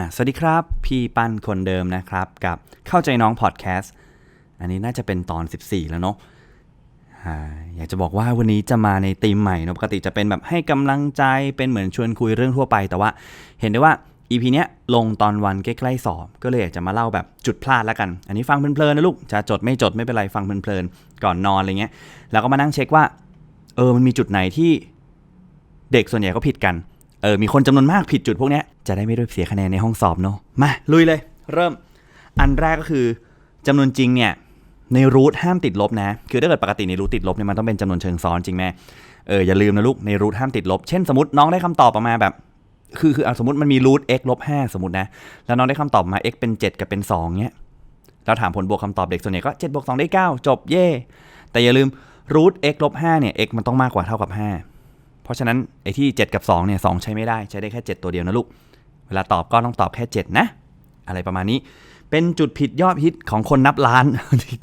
อะสวัสดีครับ พี่ปั้นคนเดิมนะครับ กับเข้าใจน้องพอดแคสต์อันนี้น่าจะเป็นตอน 14 แล้วเนาะอ่าอยากจะบอกว่าวันนี้จะมาในธีมใหม่เนะปกติจะเป็นแบบให้กำลังใจเป็นเหมือนชวนคุยเรื่องทั่วไป แต่ว่าเห็นได้ว่า EP เนี้ยลงตอนวันใกล้ๆสอบ ก็เลยอยากจะมาเล่าแบบจุดพลาดแล้วกัน อันนี้ฟังเพลินๆนะลูกจะจดไม่จดไม่เป็นไรฟังเพลินๆก่อนนอนอะไรเงี้ยแล้วก็มานั่งเช็คว่าเออมันมีจุดไหนที่เด็กส่วนใหญ่ก็ผิดกัน เออมีคนจำนวนมากผิดจุดพวกนี้จะได้ไม่ได้เสียคะแนนในห้องสอบเนาะมาลุยเลย เริ่มอันแรกก็คือจำนวนจริงเนี่ยในรูทห้ามติดลบนะ คือถ้าเกิดปกติในรูทติดลบเนี่ยมันต้องเป็นจำนวนเชิงซ้อนจริงไหมเอออย่าลืมนะลูกในรูทห้ามติดลบ เช่นสมมติน้องได้คำตอบออกมาแบบ คือคือเอาสมมติมันมีรูท x ลบ5สมมตินะ แล้วน้องได้คำตอบมา x เป็น 7 กับเป็น2เนี้ยเราถามผลบวกคำตอบเด็กส่วนใหญ่ก็7บวก2ได้ 9 จบเย่แต่อย่าลืมรูท x ลบ5เนี่ย x มันต้องมากกว่าเท่ากับ 5 ราะฉะนั้นไอ้ที่ 7 กับ2เนี่ย2ใช้ไม่ได้ใช้ได้แค่ 7 ตัวเดียวนะลูก เวลาตอบก็ต้องตอบแค่ 7 นะ อะไรประมาณนี้ เป็นจุดผิดยอดฮิตของคนนับล้าน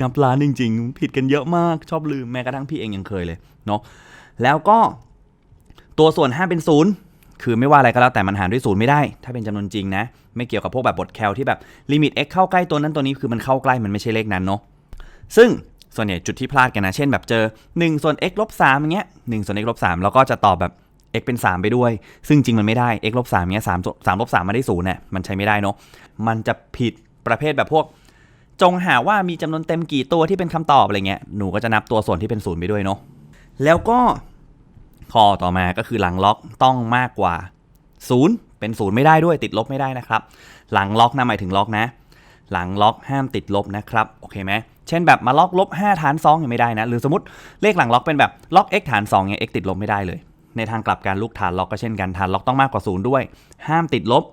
นับล้านจริง ๆ ผิดกันเยอะมากชอบลืมแม้กระทั่งพี่เองยังเคยเลยเนาะแล้วก็ตัวส่วน 5 เป็น 0 คือไม่ว่าอะไรก็แล้วแต่มันหารด้วย0ไม่ได้ ถ้าเป็นจำนวนจริงนะ ไม่เกี่ยวกับพวกแบบบทแคลที่แบบลิมิต x เข้าใกล้ตัวนั้นตัวนี้คือมันเข้าใกล้มันไม่ใช่เลขนั้นเนาะซึ่ง ส่วนใหญ่จุดที่พลาดกันนะ เช่นแบบเจอ1ส่วน x ลบ3อย่างเงี้ย1ส่วน x ลบ3แล้วก็จะตอบแบบ x เป็น 3 ไปด้วย ซึ่งจริงมันไม่ได้ x ลบ3เงี้ย3 3ลบ3มาได้0เนี่ยมันใช้ไม่ได้เนาะมันจะผิดประเภทแบบพวก จงหาว่ามีจำนวนเต็มกี่ตัวที่เป็นคำตอบอะไรเงี้ยหนูก็จะนับตัวส่วนที่เป็นศูนย์ไปด้วยเนาะแล้วก็ข้อต่อมาก็คือหลังล็อกต้องมากกว่า 0 เป็น 0 ไม่ได้ด้วยติดลบไม่ได้นะครับ หลังล็อกนะหมายถึงล็อกนะ หลังล็อกห้ามติดลบนะครับ โอเคไหม เช่นแบบมาล็อกลบ5ฐาน2ยังไม่ได้นะ หรือสมมติเลขหลังล็อกเป็นแบบล็อก x ฐาน2เนี่ย x ติดลบไม่ได้เลย ในทางกลับการลูกฐานล็อกก็เช่นกันฐานล็อกต้องมากกว่า 0 ด้วย ห้ามติดลบ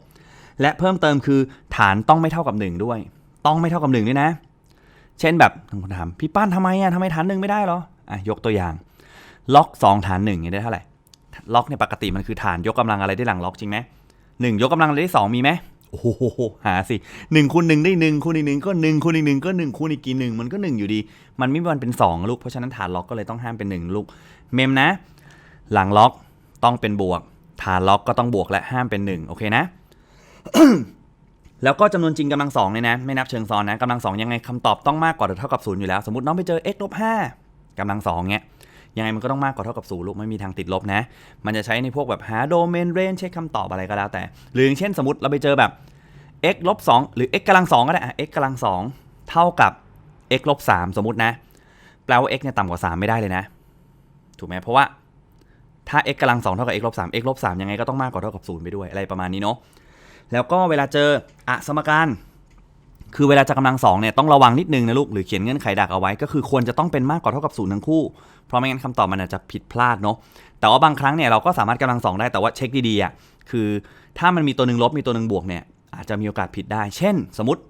และเพิ่มเติมคือฐานต้องไม่เท่ากับ 1 ด้วย ต้องไม่เท่ากับ1ด้วยนะ เช่นแบบบางคนถามพี่ปั้นทำไมอะทำไมฐานหนึ่งไม่ได้เหรออะยกตัวอย่าง ล็อก 2 ฐาน1เนี่ยได้เท่าไหร่ล็อกเนี่ยปกติมันคือฐานยกกำลังอะไรได้หลังล็อกจริงไหมหนึ่งยกกำลังอะไรได้สองมีไหม โอ้โหหาสิหนึ่งคูณหนึ่งได้หนึ่งคูณอีกหนึ่งก็หนึ่งคูณอีกหนึ่งก็หนึ่งคูณอีกกี่หนึ่งมันก็หนึ่งอยู่ดี มันไม่มีวันเป็นสองลูกเพราะฉะนั้นฐานล็อกก็เลยต้องห้ามเป็นหนึ่งลูก เมมนะ หลังล็อกต้องเป็นบวก ฐานล็อกก็ต้องบวกและห้ามเป็นหนึ่งโอเคนะแล้วก็จำนวนจริงกำลังสองเนี่ยนะ ไม่นับเชิงซ้อนนะกำลังสองยังไงคำตอบต้องมากกว่าหรือเท่ากับศูนย์อยู่แล้ว สมมติน้องไปเจอ x ลบห้ากำลังสองเนี้ย ยังไงมันก็ต้องมากกว่าเท่ากับศูนย์ลูกไม่มีทางติดลบนะ มันจะใช้ในพวกแบบหาโดเมนเรนเช็คคำตอบอะไรก็แล้วแต่ หรืออย่างเช่นสมมติเราไปเจอแบบ x ลบสองหรือ x กำลังสองก็ได้อะ x กำลังสองเท่ากับ x ลบสามสมมตินะ แปลว่า x เนี่ยต่ำกว่า 3 ไม่ได้เลยนะ ถูกไหมเพราะว่าถ้า x กำลังสองเท่ากับ x ลบสาม x ลบสามยังไงก็ต้องมากกว่าเท่ากับศูนย์ไปด้วยอะไรประมาณนี้เนาะแล้วก็เวลาเจออะสมการ คือเวลาจะกำลังสองเนี่ยต้องระวังนิดนึงนะลูกหรือเขียนเงื่อนไขดักเอาไว้ ก็คือควรจะต้องเป็นมากกว่าเท่ากับศูนย์ทั้งคู่ เพราะไม่งั้นคำตอบมันอาจจะผิดพลาดเนาะแต่ว่าบางครั้งเนี่ยเราก็สามารถกำลังสองได้แต่ว่าเช็คดีๆอะคือถ้ามันมีตัวหนึ่งลบมีตัวหนึ่งบวกเนี่ยอาจจะมีโอกาสผิดได้ เช่น สมมติ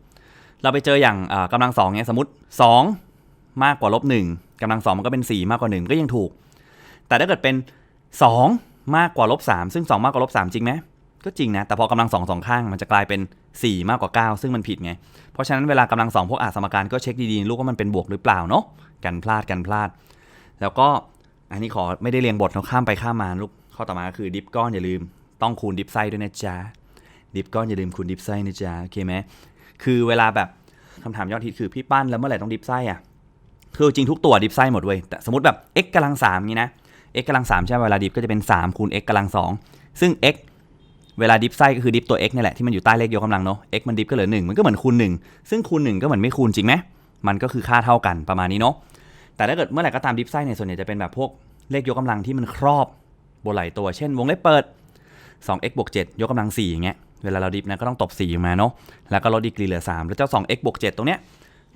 เราไปเจออย่างอ่ากำลังสองเนี่ยสมมติ 2 มากกว่าลบหนึ่งกำลังสองมันก็เป็น 4 มากกว่า 1 ก็ยังถูก แต่ถ้าเกิดเป็น 2 มากกว่าลบ3ซึ่ง 2 มากกว่าลบ3จริงไหม ก็จริงนะ แต่พอกำลังสองสองข้างมันจะกลายเป็น 4 มากกว่า 9 ซึ่งมันผิดไง เพราะฉะนั้นเวลากำลังสองพวกอาสมการก็เช็คดีๆลูกว่ามันเป็นบวกหรือเปล่าเนาะกันพลาดกันพลาด แล้วก็อันนี้ขอไม่ได้เรียงบทเราข้ามไปข้ามมาลูกข้อต่อมาคือดิฟก้อนอย่าลืมต้องคูณดิฟไซด้วยนะจ๊ะดิฟก้อนอย่าลืมคูณดิฟไซนะจ๊ะโอเคไหมคือเวลาแบบคำถามยอดฮิตคือพี่ปั้นแล้วเมื่อไหร่ต้องดิฟไซอะคือจริงทุกตัวดิฟไซหมดเว้ยแต่สมมติแบบ x กำลังสามนี้นะ x กำลังสามใช่ไหมเวลาดิฟก็จะเป็น3คูณ x กำลังสองซึ่ง x เวลาดิฟไซก็คือดิฟตัว x นี่แหละที่มันอยู่ใต้เลขยกกำลังเนาะ x มันดิฟก็เหลือ1มันก็เหมือนคูณ1ซึ่งคูณ1ก็เหมือนไม่คูณจริงไหมมันก็คือค่าเท่ากันประมาณนี้เนาะแต่ถ้าเกิดเมื่อไหร่ก็ตามดิฟไซเนี่ยส่วนใหญ่จะเป็นแบบพวกเลขยกกำลังที่มันครอบบนหลายตัว เช่น วงเล็บเปิด 2x บวก7ยกกำลัง4อย่างเงี้ยเวลาเราดิฟนะก็ต้องตบ4ออกมาเนาะแล้วก็ลดดีกรีเหลือ 3 แล้วเจ้า 2x บวก7ตรงเนี้ย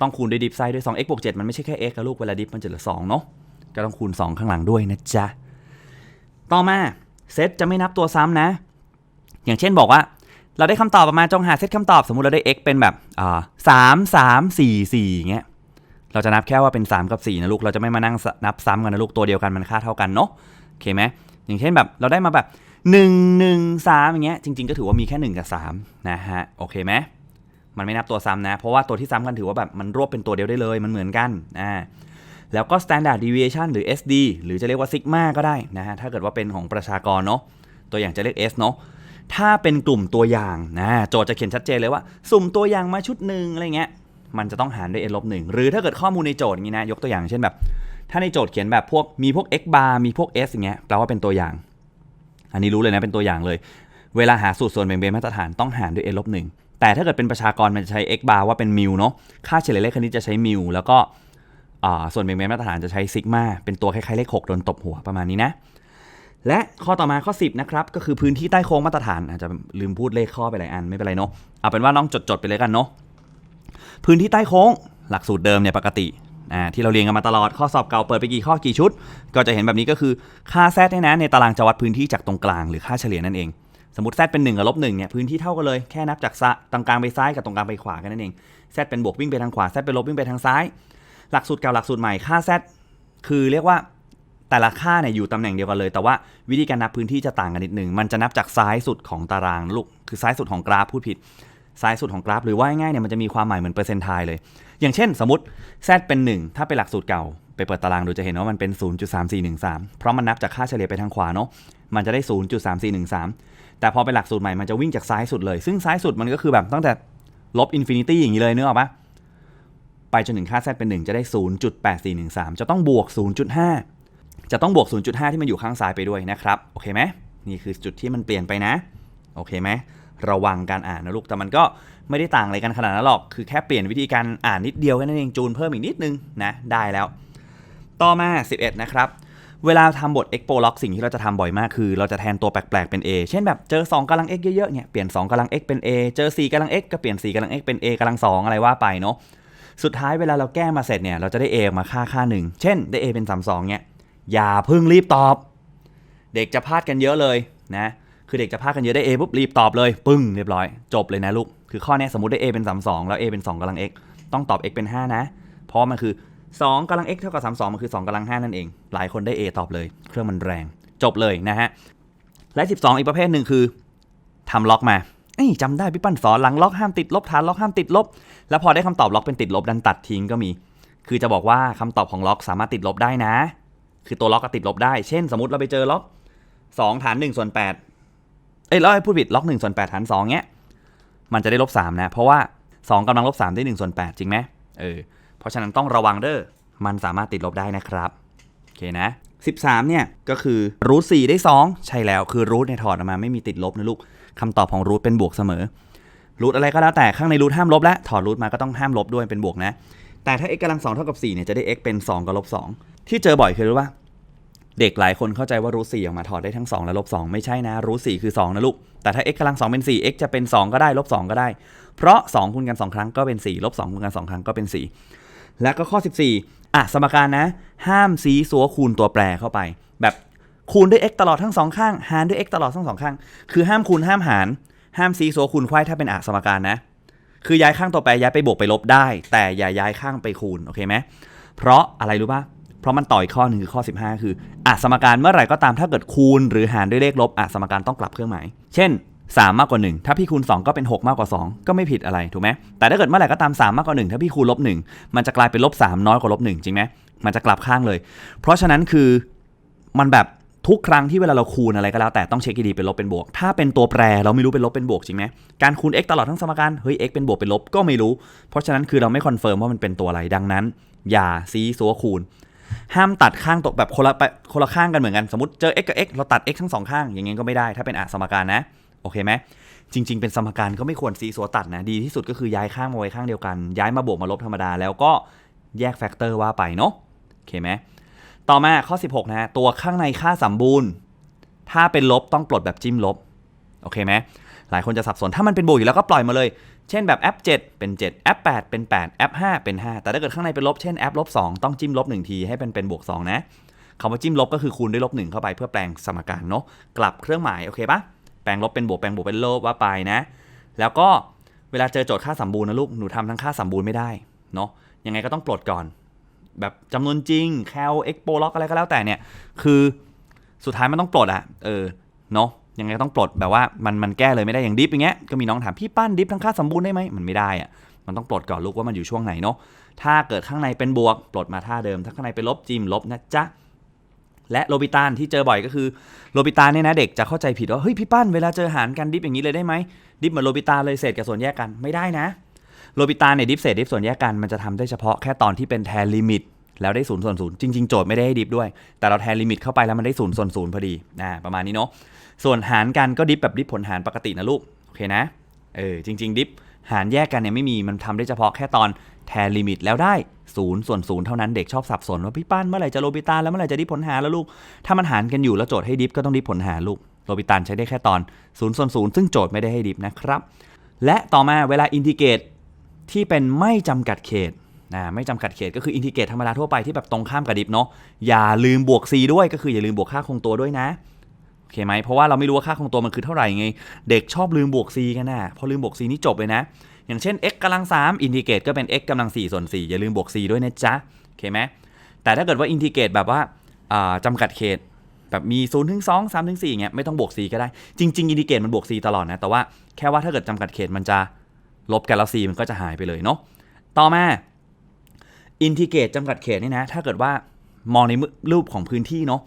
ต้องคูณด้วยดิฟไซด้วย 2x บวก7มันไม่ใช่แค่ x นะลูกเวลาดิฟมันจะเหลือ2เนาะก็ต้องคูณ 2 ข้างหลังด้วยนะจ๊ะ ต่อมาเซตจะไม่นับตัวซ้ำนะ อย่างเช่นบอกว่า เราได้คำตอบออกมาณจงหาเซตคำตอบสมมุติเราได้ x เป็นแบบอ่าสามสามสี่สี่อย่างเงี้ยเราจะนับแค่ว่าเป็น 3 กับ 4 นะลูก เราจะไม่มานั่งนับซ้ำกันนะลูก ตัวเดียวกันมันค่าเท่ากันเนาะโอเคไหมอย่างเช่นแบบเราได้มาแบบ 1 1 3 อย่างเงี้ย จริง ๆ ก็ถือว่ามีแค่ 1 กับ 3 นะฮะ โอเคไหมมันไม่นับตัวซ้ำนะ เพราะว่าตัวที่ซ้ำกันถือว่าแบบมันรวบเป็นตัวเดียวได้เลย มันเหมือนกัน อ่า แล้วก็ standard deviation หรือ SD หรือจะเรียกว่า sigma ก็ได้นะฮะ ถ้าเกิดว่าเป็นของประชากรเนาะ ตัวอย่างจะเรียก S เนาะ ถ้าเป็นกลุ่มตัวอย่างนะโจทย์จะเขียนชัดเจนเลยว่า สุ่มตัวอย่างมาชุดหนึ่งอะไรเงี้ยมันจะต้องหารด้วย n ลบหนึ่งหรือถ้าเกิดข้อมูลในโจทย์อย่างนี้นะยกตัวอย่างเช่นแบบ ถ้าในโจทย์เขียนแบบพวกมีพวก x bar มีพวก s อย่างเงี้ยแปลว่าเป็นตัวอย่าง อันนี้รู้เลยนะเป็นตัวอย่างเลย เวลาหาสูตรส่วนแบ่งเบนมาตรฐานต้องหารด้วย n ลบหนึ่งแต่ถ้าเกิดเป็นประชากรมันจะใช้ x bar ว่าเป็นมิวเนาะค่าเฉลี่ยเลขคณิตจะใช้มิวแล้วก็ส่วนแบ่งเบนมาตรฐานจะใช้ซิกมาเป็นตัวคล้ายๆเลข6โดนตบหัวประมาณนี้นะ และข้อต่อมาข้อ 10 นะครับ ก็คือพื้นที่ใต้โค้งมาตรฐาน อาจจะลืมพูดเลขข้อไปหลายอันไม่เป็นไรเนาะเอาเป็นว่าน้องจดๆไปเลยกันเนาะพื้นที่ใต้โค้งหลักสูตรเดิมเนี่ยปกติอ่าที่เราเรียนกันมาตลอดข้อสอบเก่าเปิดไปกี่ข้อกี่ชุด ก็จะเห็นแบบนี้ก็คือค่าแซดเนี่ยนะในตารางจะวัดพื้นที่จากตรงกลางหรือค่าเฉลี่ยนั่นเองสมมติแซดเป็น1กับลบ1เนี่ยพื้นที่เท่ากันเลยแค่นับจากซ้ายตรงกลางไปซ้ายกับตรงกลางไปขวากันนั่นเองแซดเป็นบวกวิ่งไปทางขวาแซดเป็นลบวิ่งไปทางซ้าย หลักสูตรเก่าหลักสูตรใหม่ค่าแซดคือเรียกว่า แต่ละค่าเนี่ยอยู่ตำแหน่งเดียวกันเลย แต่ว่าวิธีการนับพื้นที่จะต่างกันนิดหนึ่งมันจะนับจากซ้ายสุดของตารางลูก คือซ้ายสุดของกราฟพูดผิด ซ้ายสุดของกราฟ หรือว่าง่ายเนี่ยมันจะมีความหมายเหมือนเปอร์เซนต์ไทเลย อย่างเช่น สมมติ z เป็น 1 ถ้าเป็นหลักสูตรเก่า ไปเปิดตารางดูจะเห็นว่ามันเป็น 0.3413 เพราะมันนับจากค่าเฉลี่ยไปทางขวาเนาะ มันจะได้ 0.3413 แต่พอเป็นหลักสูตรใหม่ มันจะวิ่งจากซ้ายสุดเลย ซึ่งซ้ายสุดมันก็คือแบบตั้งแต่ลบอินฟินิตี้อย่างนี้เลยเนื้อออกปะไปจนถึงค่า z เป็น 1 จะได้ 0.8413 จะต้องบวก 0.5 จะต้องบวก 0.5 ที่มันอยู่ข้างซ้ายไปด้วยนะครับโอเคไหมนี่คือจุดที่มันเปลี่ยนไปนะโอเคไหมระวังการอ่านนะลูกแต่มันก็ไม่ได้ต่างอะไรกันขนาดนั้นหรอก คือแค่เปลี่ยนวิธีการอ่านนิดเดียวแค่นั้นเองจูนเพิ่มอีกนิดนึงนะได้แล้ว ต่อมา 11 นะครับเวลาทำบท expo log สิ่งที่เราจะทำบ่อยมากคือ เราจะแทนตัวแปลกๆเป็น a เช่นแบบเจอ 2กำลัง x เยอะๆเนี่ยเปลี่ยน 2กำลัง x เป็น a เจอ 4กำลัง x ก็เปลี่ยน 4กำลัง x เป็น a กำลัง 2 อะไรว่าไปเนาะสุดท้ายเวลาเราแก้มาเสร็จเนี่ยเราจะได้ a มาค่าค่าหนึ่งเช่นได้ a เป็น 32เนี่ย อย่าเพิ่งรีบตอบ เด็กจะพลาดกันเยอะเลยนะ คือเด็กจะพลาดกันเยอะได้ A ปุ๊บรีบตอบเลยปึ้งเรียบร้อย จบเลยนะลูก คือข้อนี้สมมติได้ A เป็น 32 แล้ว A เป็น 2กำลัง x ต้องตอบ x เป็น 5 นะ เพราะมันคือ 2กำลัง x เท่ากับ 32 มันคือ 2กำลัง 5 นั่นเอง หลายคนได้ A ตอบเลย เครื่องมันแรง จบเลยนะฮะ และ 12 อีกประเภทหนึ่งคือทำล็อกมาเอ้ยจำได้พี่ปั้นสอนหลังล็อกห้ามติดลบฐานล็อกห้ามติดลบ แล้วพอได้คำตอบล็อกเป็นติดลบดันตัดทิ้งก็มี คือจะบอกว่าคำตอบของล็อกสามารถติดลบได้นะ คือตัวล็อกติดลบได้ เช่น สมมติเราไปเจอล็อก2ฐาน1ส่วน8เอ้ยแล้วให้พูดผิดล็อก1ส่วน8ฐาน2เนี้ย มันจะได้ลบ3นะ เพราะว่า 2กำลังลบ3ได้1ส่วน8จริงไหมเออ เพราะฉะนั้นต้องระวังเด้อ มันสามารถติดลบได้นะครับ โอเคนะ 13 เนี่ย ก็คือรูท4ได้ 2 ใช่แล้ว คือรูทเนี่ยถอดออกมาไม่มีติดลบนะลูกคำตอบของรูทเป็นบวกเสมอ รูทอะไรก็แล้วแต่ข้างในรูทห้ามลบแล้วถอดรูทมาก็ต้องห้ามลบด้วยเป็นบวกนะ แต่ถ้า x กำลัง2เท่ากับ4เนี่ยจะได้ x เป็น 2กับลบ2ที่เจอบ่อยคือรู้ว่า เด็กหลายคนเข้าใจว่ารูท4ออกมาถอดได้ทั้ง 2 และลบ2ไม่ใช่นะรูท4คือ 2 นะลูก แต่ถ้า x กำลัง 2 เป็น 4 x จะเป็น 2 ก็ได้ลบ2ก็ได้ เพราะ 2 คูณกัน 2 ครั้งก็เป็น 4 ลบ2คูณกัน 2 ครั้งก็เป็น 4 และก็ข้อ 14 อะ สมการนะ ห้ามซีซัวคูณตัวแปรเข้าไป แบบคูณด้วย x ตลอดทั้งสองข้าง หารด้วย x ตลอดทั้งสองข้าง คือห้ามคูณห้ามหาร ห้ามซีซัวคูณไขว้ถ้าเป็นอะสมการนะ คือย้ายข้างตัวแปรย้ายไปบวกไปลบได้ แต่อย่าย้ายข้างไปคูณ โอเคไหมเพราะอะไรรู้ป่ะ ราะมันต่ออีกข้อหนึ่งคือข้อ 15 คืออะสมการเมื่อไหร่ก็ตามถ้าเกิดคูณ หรือหารด้วยเลขลบอะสมการต้องกลับเครื่องหมาย เช่น 3 มากกว่า 1 ถ้าพี่คูณ 2 ก็เป็น 6 มากกว่า 2 ก็ไม่ผิดอะไรถูกไหมแต่ถ้าเกิดเมื่อไหร่ก็ตาม 3 มากกว่า 1 ถ้าพี่คูณลบ1มันจะกลายเป็นลบ3น้อยกว่าลบ1จริงไหมมันจะกลับข้างเลย เพราะฉะนั้นคือมันแบบทุกครั้งที่เวลาเราคูณอะไรก็แล้วแต่ต้องเช็คดีๆเป็นลบเป็นบวก ถ้าเป็นตัวแปรเราไม่รู้เป็นลบเป็นบวกจริงไหมการคูณ x ตลอดทั้งสมการเฮ้ย x เป็นบวกเป็นลบก็ไม่รู้ เพราะฉะนั้นคือเราไม่คอนเฟิร์มว่ามันเป็นตัวอะไรดังนั้น อย่าซีซัวคูณ ห้ามตัดข้างตกแบบคนละไปคนละข้างกันเหมือนกัน สมมติเจอ x กับ x เราตัด x ทั้งสองข้าง อย่างงี้ก็ไม่ได้ ถ้าเป็นอะสมการนะ โอเคไหมจริง ๆ เป็นสมการก็ไม่ควรซีซัวตัดนะ ดีที่สุดก็คือย้ายข้างมาไว้ข้างเดียวกัน ย้ายมาบวกมาลบธรรมดา แล้วก็แยกแฟกเตอร์ว่าไปเนาะ โอเคไหมต่อมาข้อ 16 นะตัวข้างในค่าสมบูรณ์ ถ้าเป็นลบต้องปลดแบบจิ้มลบ โอเคไหมหลายคนจะสับสน ถ้ามันเป็นบวกอยู่แล้วก็ปล่อยมาเลย เช่นแบบ f 7เป็น7 f 8เป็น8 f 5เป็น 5 แต่ถ้าเกิดข้างในเป็นลบ เช่น f ลบ2ต้องจิ้มลบ1ทีให้เป็นเป็นบวก 2 นะคำว่าจิ้มลบก็คือคูณด้วยลบ1เข้าไปเพื่อแปลงสมการเนาะกลับเครื่องหมายโอเคปะแปลงลบเป็นบวกแปลงบวกเป็นลบว่าไปนะ แล้วก็เวลาเจอโจทย์ค่าสมบูรณ์นะลูกหนูทำทั้งค่าสมบูรณ์ไม่ได้เนาะยังไงก็ต้องปลดก่อน แบบจำนวนจริงแคลเอ็กโปล็อกอะไรก็แล้วแต่เนี่ยคือสุดท้ายมันต้องปลดอะเออเนาะ ยังไงต้องปลดแบบว่ามันมันแก้เลยไม่ได้อย่างดิฟอย่างเงี้ยก็มีน้องถามพี่ปั้นดิฟทั้งค่าสมบูรณ์ได้ไหมมันไม่ได้อะมันต้องปลดก่อนลูกว่ามันอยู่ช่วงไหนเนาะถ้าเกิดข้างในเป็นบวก ปลดมาท่าเดิม ถ้าข้างในเป็นลบจิ้มลบนะจ๊ะและโรบิตานที่เจอบ่อยก็คือโรบิตานเนี่ยนะเด็กจะเข้าใจผิดว่าเฮ้ยพี่ปั้นเวลาเจอหารกันดิฟอย่างนี้เลยได้ไหมดิฟเหมือนโรบิตานเลยเศษกับส่วนแยกกันไม่ได้นะโรบิตานเนี่ยดิฟเศษดิฟส่วนแยกกันมันจะทำได้เฉพาะแค่ตอนที่เป็นแทนลิมิต แล้วได้ศูนย์ส่วนศูนย์จริง ๆ โจทย์ไม่ได้ให้ดิฟด้วย แต่เราแทนลิมิตเข้าไปแล้วมันได้ศูนย์ส่วนศูนย์พอดีอ่าประมาณนี้เนาะส่วนหารกันก็ดิฟแบบดิฟผลหารปกตินะลูกโอเคนะเออจริง ๆ ดิฟหารแยกกันเนี่ยไม่มีมันทำได้เฉพาะแค่ตอนแทนลิมิตแล้วได้ศูนย์ส่วนศูนย์เท่านั้นเด็กชอบสับสนว่าพี่ป้านเมื่อไหร่จะโรบิตานแล้วเมื่อไหร่จะดิฟผลหารแล้วลูกถ้ามันหารกันอยู่แล้วโจทย์ให้ดิฟก็ต้องดิฟผลหารลูกโรบิตันใช้ได้แค่ตอน0ส่วน0ซึ่งโจทย์ไม่ได้ให้ดิฟนะครับและต่อมาเวลาอินทิเกรตที่เป็นไม่จำกัดเขต นะไม่จำกัดเขตก็คืออินทิเกรตธรรมดาทั่วไปที่แบบตรงข้ามกับดิฟเนาะอย่าลืมบวก c ด้วยก็คืออย่าลืมบวกค่าคงตัวด้วยนะโอเคไหมเพราะว่าเราไม่รู้ว่าค่าคงตัวมันคือเท่าไหร่ไง เด็กชอบลืมบวก c กันนะพอลืมบวก c นี่จบเลยนะ อย่างเช่น x กำลัง3อินทิเกรตก็เป็น x กำลัง4ส่วน4อย่าลืมบวก c ด้วยนะจ๊ะโอเคไหมแต่ถ้าเกิดว่าอินทิเกรตแบบว่าาจำกัดเขตแบบมี0ถึง2 3ถึง4อย่างเงี้ยไม่ต้องบวก c ก็ได้จริงๆอินดิเกตมันบวก c ตลอดนะ แต่ว่าแค่ว่าถ้าเกิดจำกัดเขตมันจะลบกันแล้ว c มันก็จะหายไปเลยเนาะต่อมา อินทิเกตจำกัดเขตนี่นะ ถ้าเกิดว่ามองในรูปของพื้นที่เนาะ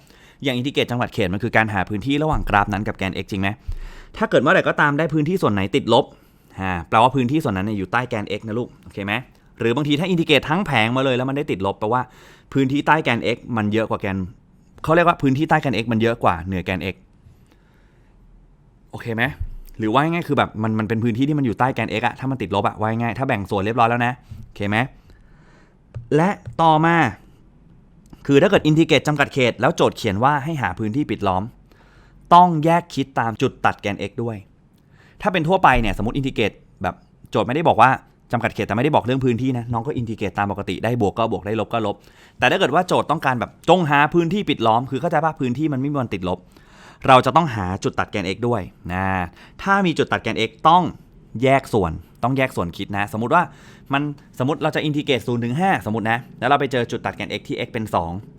อย่างอินทิเกตจำกัดเขตมันคือการหาพื้นที่ระหว่างกราฟนั้นกับแกน x จริงไหมถ้าเกิดเมื่อไหร่ก็ตามได้พื้นที่ส่วนไหนติดลบอ่าแปลว่าพื้นที่ส่วนนั้นอยู่ใต้แกน x นะลูกโอเคไหมหรือบางทีถ้าอินทิเกตทั้งแผงมาเลยแล้วมันได้ติดลบแปลว่าพื้นที่ใต้แกน x มันเยอะกว่าแกนเขาเรียกว่าพื้นที่ใต้แกน x มันเยอะกว่าเหนือแกน x โอเคไหมหรือว่าง่ายคือแบบมันมันเป็นพื้นที่ที่มันอยู่ใต้แกน x อะถ้ามันติดลบอะว่าง่ายถ้าแบ่งส่วนเรียบร้อยแล้วนะโอเคไหม และต่อมา คือถ้าเกิดอินทิเกรตจำกัดเขต แล้วโจทย์เขียนว่าให้หาพื้นที่ปิดล้อม ต้องแยกคิดตามจุดตัดแกน x ด้วย ถ้าเป็นทั่วไปเนี่ยสมมติอินทิเกรตแบบโจทย์ไม่ได้บอกว่าจำกัดเขตแต่ไม่ได้บอกเรื่องพื้นที่นะน้องก็อินทิเกรตตามปกติได้บวกก็บวกได้ลบก็ลบ แต่ถ้าเกิดว่าโจทย์ต้องการแบบจงหาพื้นที่ปิดล้อม คือเข้าใจว่าพื้นที่มันไม่มีวันติดลบ เราจะต้องหาจุดตัดแกน x ด้วยนะถ้ามีจุดตัดแกน x ต้องแยกส่วน ต้องแยกส่วนคิดนะ สมมติว่ามันสมมติเราจะอินทิเกรต0ถึง5สมมตินะ แล้วเราไปเจอจุดตัดแกน x ที่ x เป็น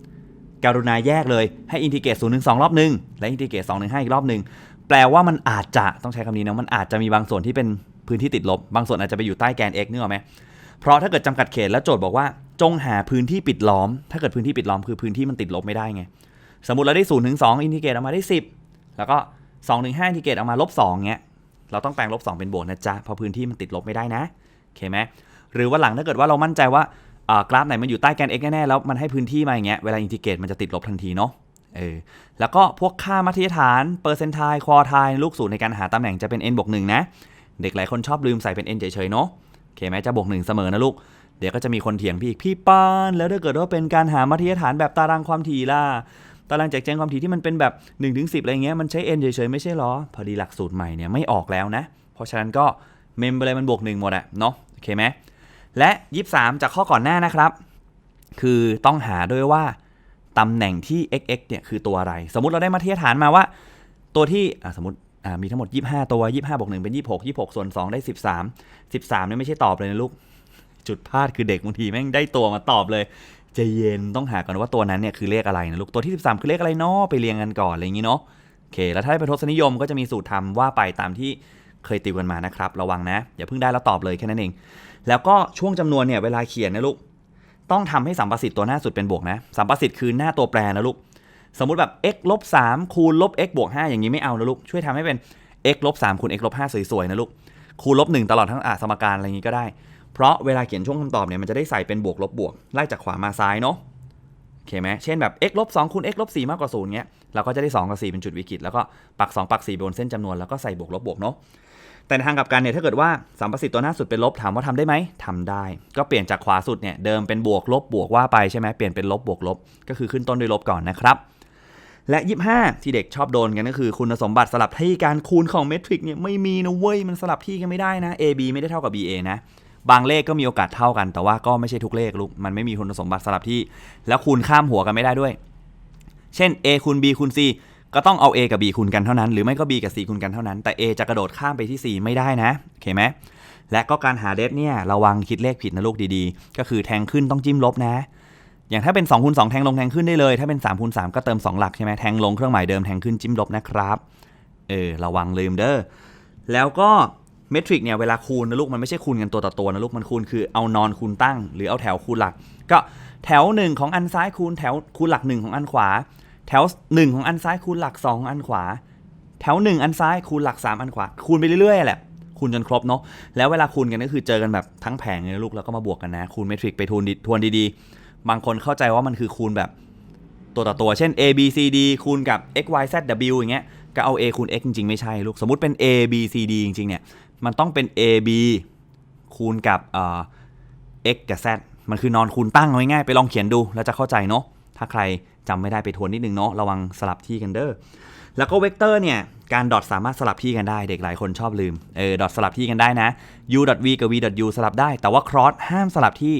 2การุณาแยกเลยให้อินทิเกรต0ถึง2รอบหนึ่งและอินทิเกรต2ถึง5อีกรอบหนึ่งแปลว่ามันอาจจะต้องใช้คำนี้นะมันอาจจะมีบางส่วนที่เป็นพื้นที่ติดลบ บางส่วนอาจจะไปอยู่ใต้แกน x นึกออกไหมเพราะถ้าเกิดจำกัดเขตแล้วโจทย์บอกว่าจงหาพื้นที่ปิดล้อม ถ้าเกิดพื้นที่ปิดล้อมคือพื้นที่มันติดลบไม่ได้ไง สมมติเราได้0ถึง2อินทิเกรตออกมาได้ 10 แล้วก็2ถึง5อินทิเกรตออกมาลบ2เงี้ย เราต้องแปลงลบ2เป็นบวกนะจ๊ะเพราะพื้นที่มันติดลบไม่ได้นะโอเคไหมหรือว่าหลังถ้าเกิดว่าเรามั่นใจว่ากราฟไหนมันอยู่ใต้แกน x แน่ๆแล้วมันให้พื้นที่มาอย่างเงี้ยเวลาอินทิเกรตมันจะติดลบทันทีเนาะเออแล้วก็พวกค่ามัธยฐานเปอร์เซนต์ไทควอไทลูกสูตรในการหาตำแหน่งจะเป็น n บวก1นะ เด็กหลายคนชอบลืมใส่เป็น n เฉยๆเนาะโอเคไหมจะบวก1เสมอนะลูก เดี๋ยวก็จะมีคนเถียงพี่อีกพี่ปานแล้วถ้าเกิดว่าเป็นการหามัธยฐานแบบตารางความถี่ล่ะ ตารางแจกแจงความถี่ที่มันเป็นแบบ1นถึงสิอะไรเงี้ยมันใช้ n เฉยๆไม่ใช่หรอ พอดีหลักสูตรใหม่เนี่ยไม่ออกแล้วนะ เพราะฉะนั้นก็เมมไปเลยมันบวก1หมดอะเนาะโอเคไหมและ 23 จากข้อก่อนหน้านะครับ คือต้องหาด้วยว่าตำแหน่งที่ xx เนี่ยคือตัวอะไร สมมติเราได้มัธยฐานมาว่า ตัวที่สมมติมีทั้งหมด 25 ตัว 25บวก1เป็น 26 26 ส่วน 2 ได้ 13 13เนี่ยไม่ใช่ตอบเลยนะลูก จุดพลาดคือเด็กบางทีแม่งได้ตัวมาตอบเลย ใจเย็นต้องหาก่อนว่าตัวนั้นเนี่ยคือเลขอะไรนะลูกตัวที่ 13 คือเลขอะไรเนาะไปเรียงกันก่อนอะไรอย่างงี้เนาะโอเค แล้วถ้าเป็นทศนิยมก็จะมีสูตรทำว่าไปตามที่เคยติวกันมานะครับ ระวังนะอย่าเพิ่งได้แล้วตอบเลยแค่นั้นเอง แล้วก็ช่วงจำนวนเนี่ยเวลาเขียนนะลูกต้องทำให้สัมประสิทธิ์ตัวหน้าสุดเป็นบวกนะสัมประสิทธิ์คือหน้าตัวแปรนะลูกสมมุติแบบ x ลบ3คูณลบ x บวก5อย่างนี้ไม่เอานะลูกช่วยทำให้เป็น x ลบ3คูณ x ลบ5สวยๆนะลูกคูณลบ1ตลอดทั้งอ่าสมการอะไรอย่างนี้ก็ได้ เพราะเวลาเขียนช่วงคำตอบเนี่ยมันจะได้ใส่เป็นบวกลบบวกไล่จากขวามาซ้ายเนาะโอเคไหมเช่นแบบ x ลบ2คูณ x ลบ4มากกว่า0เงี้ยเราก็จะได้ 2 กับ 4 เป็นจุดวิกฤตแล้วก็ปัก 2 ปัก 4 บนเส้นจำนวนแล้วก็ใส่บวกลบบวกเนาะแต่ในทางกลับกันเนี่ยถ้าเกิดว่าสัมประสิทธิ์ตัวหน้าสุดเป็นลบถามว่าทำได้ไหมทำได้ ก็เปลี่ยนจากขวาสุดเนี่ยเดิมเป็นบวกลบบวกว่าไปใช่ไหมเปลี่ยนเป็นลบบวกลบ ก็คือขึ้นต้นด้วยลบก่อนนะครับและ 25 ที่เด็กชอบโดนกันก็คือคุณสมบัติสลับที่การคูณของเมทริกเนี่ยไม่มีนะเว้ยมันสลับที่กันไม่ได้นะ AB ไม่ได้เท่ากับ BA นะ บางเลขก็มีโอกาสเท่ากัน แต่ว่าก็ไม่ใช่ทุกเลขลูกมันไม่มีคุณสมบัติสลับที่ แล้วคูณข้ามหัวกันไม่ได้ด้วย เช่น A คูณ B คูณ C ก็ต้องเอา A กับ B คูณกันเท่านั้น หรือไม่ก็ B กับ C คูณกันเท่านั้น แต่ A จะกระโดดข้ามไปที่ C ไม่ได้นะโอเคไหมและก็การหาเดฟเนี่ยระวังคิดเลขผิดนะลูกดีๆ ก็คือแทงขึ้นต้องจิ้มลบนะ อย่างถ้าเป็น2คูณ2แทงลงแทงขึ้นได้เลย ถ้าเป็น3คูณ3ก็เติม 2 หลักใช่ไหมแทงลงเครื่องหมายเดิมแทงขึ้นจิ้มลบนะครับ เออระวังลืมเด้อ แล้วก็ เมทริกเนี่ยเวลาคูณนะลูกมันไม่ใช่คูณกันตัวต่อตัวนะลูกมันคูณคือเอานอนคูณตั้ง หรือเอาแถวคูณหลัก ก็แถวหนึ่งของอันซ้ายคูณแถวคูณหลักหนึ่งของอันขวา แถว 1 ของอันซ้ายคูณหลัก 2 ของอันขวา แถว 1 อันซ้ายคูณหลัก 3 อันขวา คูณไปเรื่อยๆแหละคูณจนครบเนาะแล้วเวลาคูณกันก็คือเจอกันแบบทั้งแผงเลยนะลูกแล้วก็มาบวกกันนะคูณเมทริกไปทวนดีทวนดีๆ บางคนเข้าใจว่ามันคือคูณแบบตัวต่อตัว เช่น a b c d คูณกับ x y z w อย่างเงี้ยก็เอา a คูณ x จริงๆ ไม่ใช่ลูก สมมติเป็น a b c d จริงๆ เนี่ย มันต้องเป็น a b คูณกับเอ่อ x กับ z มันคือนอนคูณตั้งง่ายๆไปลองเขียนดูแล้วจะเข้าใจเนาะถ้าใครจำไม่ได้ไปทวนนิดนึงเนาะระวังสลับที่กันเด้อแล้วก็เวกเตอร์เนี่ยการดอทสามารถสลับที่กันได้เด็กหลายคนชอบลืมเออดอทสลับที่กันได้นะ u v กับ v u สลับได้ แต่ว่า cross ห้ามสลับที่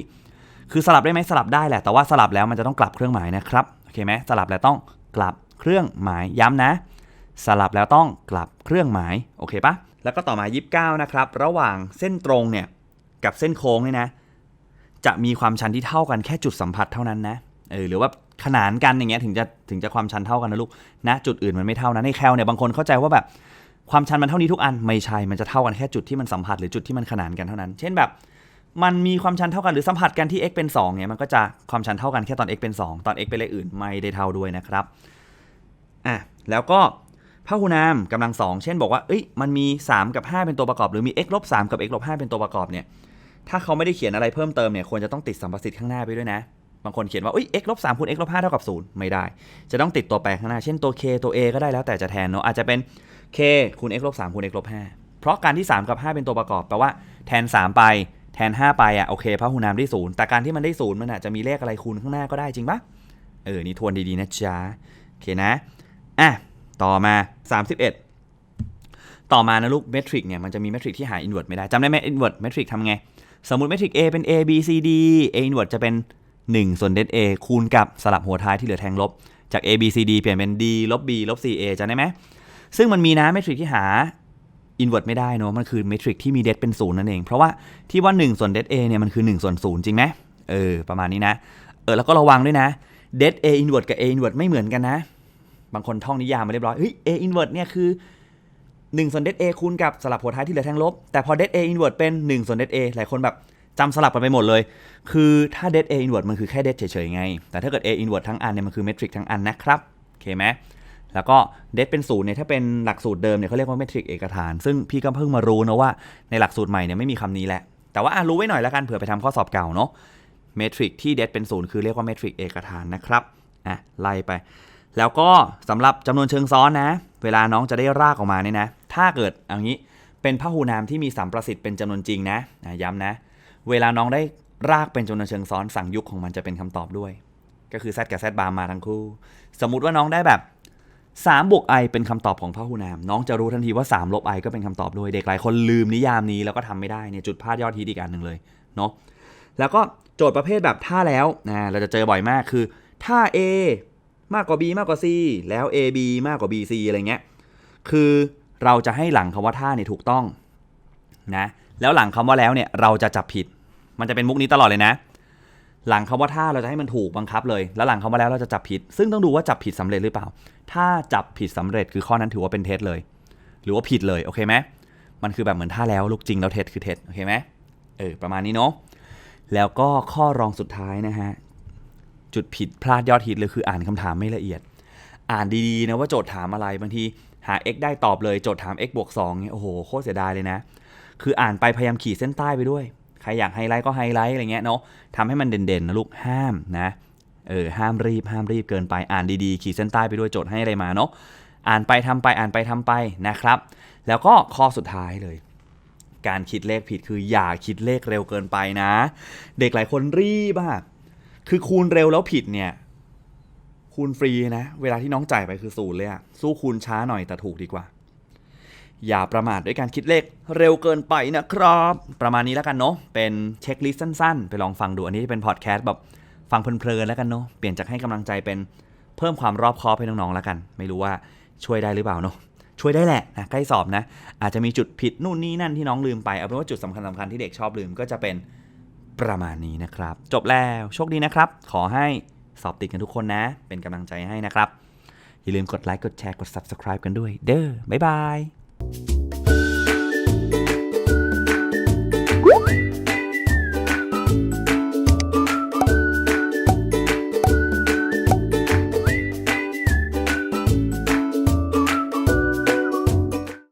คือสลับได้ไหมสลับได้แหละแต่ว่าสลับแล้วมันจะต้องกลับเครื่องหมายนะครับโอเคไหมสลับแล้วต้องกลับเครื่องหมายย้ำนะ สลับแล้วต้องกลับเครื่องหมายโอเคปะ แล้วก็ต่อมา 29 นะครับ ระหว่างเส้นตรงเนี่ยกับเส้นโค้งเนี่ยนะ จะมีความชันที่เท่ากันแค่จุดสัมผัสเท่านั้นนะ เออหรือว่าขนานกันอย่างเงี้ยถึงจะถึงจะความชันเท่ากันนะลูกนะ จุดอื่นมันไม่เท่านะในแคลเนี่ยบางคนเข้าใจว่าแบบความชันมันเท่านี้ทุกอันไม่ใช่มันจะเท่ากันแค่จุดที่มันสัมผัสหรือจุดที่มันขนานกันเท่านั้น เช่นแบบ มันมีความชันเท่ากันหรือสัมผัสกันที่ x เป็น2เนี่ยมันก็จะความชันเท่ากันแค่ตอน x เป็น 2 ตอน x เป็นเลขอื่นไม่ได้เท่าด้วยนะครับอะแล้วก็ พหูนามกำลังสองเช่นบอกว่าเอ้ยมันมี 3 กับ 5 เป็นตัวประกอบ หรือมี x ลบ3กับ x ลบ5เป็นตัวประกอบเนี่ยถ้าเขาไม่ได้เขียนอะไรเพิ่มเติมเนี่ยควรจะต้องติดสัมประสิทธิ์ข้างหน้าไปด้วยนะบางคนเขียนว่าเอ้ย x ลบ3คูณ x ลบ5เท่ากับ 0 ไม่ได้ จะต้องติดตัวแปรข้างหน้า เช่นตัว k ตัว a ก็ได้แล้วแต่จะแทนเนาะอาจจะเป็น k คูณ x ลบ3คูณ x ลบ5เพราะการที่ 3 กับ 5 เป็นตัวประกอบแปลว่าแทน 3 ไปแทน 5 ไปอะโอเคพหูนามได้ศูนย์แต่การที่มันได้ศูนย์มันอาจจะมีเลขอะไรคูณข้างหน้าก็ได้จริงปะเออนี่ทวนดีๆนะจ๊ะโอเคนะอะ ต่อมา 31 ต่อมานะลูกเมทริกเนี่ยมันจะมีเมทริกที่หาอินเวอร์ไม่ได้จำได้ไหมอินเวอร์เมทริกทำไง สมมติเมทริก A เป็น A B C D A อินเวอร์จะเป็น 1 ส่วนเดน A คูณกับสลับหัวท้ายที่เหลือแทงลบ จาก A B C D เปลี่ยนเป็น D ลบ B ลบ C A จำได้ไหมซึ่งมันมีนะเมทริกที่หาอินเวอร์ไม่ได้เนอะมันคือเมทริกที่มีเดเป็นศูนย์นั่นเอง เพราะว่าที่ว่า 1 ส่วนเด A เนี่ยมันคือ 1 ส่วน0จริงไหมเออประมาณนี้นะเออแล้วก็ระวังด้วยนะเด A อินเวอร์กับ A อินเวอร์ไม่เหมือนกันนะ บางคนท่องนิยามมาเรียบร้อยเฮ้ย A inverse เนี่ยคือ1ส่วน det A คูณกับสลับหัวท้ายที่เหลือแทงลบ แต่พอ det A inverse เป็น1ส่วน det A หลายคนแบบจำสลับกันไปหมดเลย คือถ้า det A inverse มันคือแค่ det เฉยๆไง แต่ถ้าเกิด A inverse ทั้งอันเนี่ยมันคือเมทริกทั้งอันนะครับโอเคไหมแล้วก็ det เป็นศูนย์เนี่ยถ้าเป็นหลักสูตรเดิมเนี่ยเขาเรียกว่าเมทริกเอกฐาน ซึ่งพี่ก็เพิ่งมารู้นะว่าในหลักสูตรใหม่เนี่ยไม่มีคำนี้แหละ แต่ว่ารู้ไว้หน่อยแล้วกันเผื่อไปทำข้อสอบเก่าเนาะเมทริกที่ d เป็นศูนย์คือเรียกว่าเมทริกเอกฐานนะครับอะไล่ไป แล้วก็สำหรับจำนวนเชิงซ้อนนะ เวลาน้องจะได้รากออกมาเนี่ยนะ ถ้าเกิดอย่างนี้เป็นพหูนามที่มีสัมประสิทธิ์เป็นจำนวนจริงนะย้ำนะ เวลาน้องได้รากเป็นจำนวนเชิงซ้อนสั่งยุคของมันจะเป็นคำตอบด้วย ก็คือ z กับ z บาร์มาทั้งคู่ สมมุติว่าน้องได้แบบ3บวก i เป็นคำตอบของพหูนาม น้องจะรู้ทันทีว่า3ลบ i ก็เป็นคำตอบด้วย เด็กหลายคนลืมนิยามนี้แล้วก็ทำไม่ได้เนี่ยจุดพลาดยอดฮิตอีกอันหนึ่งเลยเนาะแล้วก็โจทย์ประเภทแบบถ้าแล้วนะเราจะเจอบ่อยมากคือ ถ้า a มากกว่า b มากกว่า c แล้ว ab มากกว่า bc อะไรเงี้ย คือเราจะให้หลังคำว่าท่าเนี่ยถูกต้องนะแล้วหลังคำว่าแล้วเนี่ยเราจะจับผิด มันจะเป็นมุกนี้ตลอดเลยนะ หลังคำว่าท่าเราจะให้มันถูกบังคับเลย แล้วหลังคำว่าแล้วเราจะจับผิด ซึ่งต้องดูว่าจับผิดสำเร็จหรือเปล่า ถ้าจับผิดสำเร็จคือข้อนั้นถือว่าเป็นเท็จเลย หรือว่าผิดเลยโอเคไหมมันคือแบบเหมือนท่าแล้วลูกจริงแล้วเท็จคือเท็จโอเคไหมเออประมาณนี้เนาะแล้วก็ข้อรองสุดท้ายนะฮะ จุดผิดพลาดยอดฮิตเลยคืออ่านคำถามไม่ละเอียด อ่านดีๆนะว่าโจทย์ถามอะไรบางทีหา x ได้ตอบเลยโจทย์ถาม x บวก2เนี่ยโอ้โหโคตรเสียดายเลยนะ คืออ่านไปพยายามขีดเส้นใต้ไปด้วย ใครอยากไฮไลท์ก็ไฮไลท์อะไรเงี้ยเนาะทำให้มันเด่นๆนะลูกห้ามนะเออห้ามรีบห้ามรีบเกินไปอ่านดีๆ ขีดเส้นใต้ไปด้วยโจทย์ให้อะไรมาเนาะอ่านไปทำไปอ่านไปทำไปนะครับ แล้วก็ข้อสุดท้ายเลย การคิดเลขผิดคืออย่าคิดเลขเร็วเกินไปนะ เด็กหลายคนรีบอะ คือคูณเร็วแล้วผิดเนี่ย คูณฟรีนะ เวลาที่น้องจ่ายไปคือศูนย์เลยอะสู้คูณช้าหน่อยแต่ถูกดีกว่า อย่าประมาทด้วยการคิดเลขเร็วเกินไปนะครับ ประมาณนี้แล้วกันเนาะเป็นเช็คลิสต์สั้นๆ ไปลองฟังดูอันนี้เป็นพอดแคสต์แบบฟังเพลินๆแล้วกันเนาะเปลี่ยนจากให้กำลังใจเป็นเพิ่มความรอบคอบให้น้องๆแล้วกัน ไม่รู้ว่าช่วยได้หรือเปล่าเนาะช่วยได้แหละนะใกล้สอบนะ อาจจะมีจุดผิดนู่นนี่นั่นที่น้องลืมไปเอาเป็นว่าจุดสำคัญสำคัญที่เด็กชอบลืมก็จะเป็น ประมาณนี้นะครับ จบแล้วโชคดีนะครับ ขอให้สอบติดกันทุกคนนะ เป็นกำลังใจให้นะครับ อย่าลืมกดไลค์กดแชร์กด subscribe กันด้วย เด้อบ๊ายบาย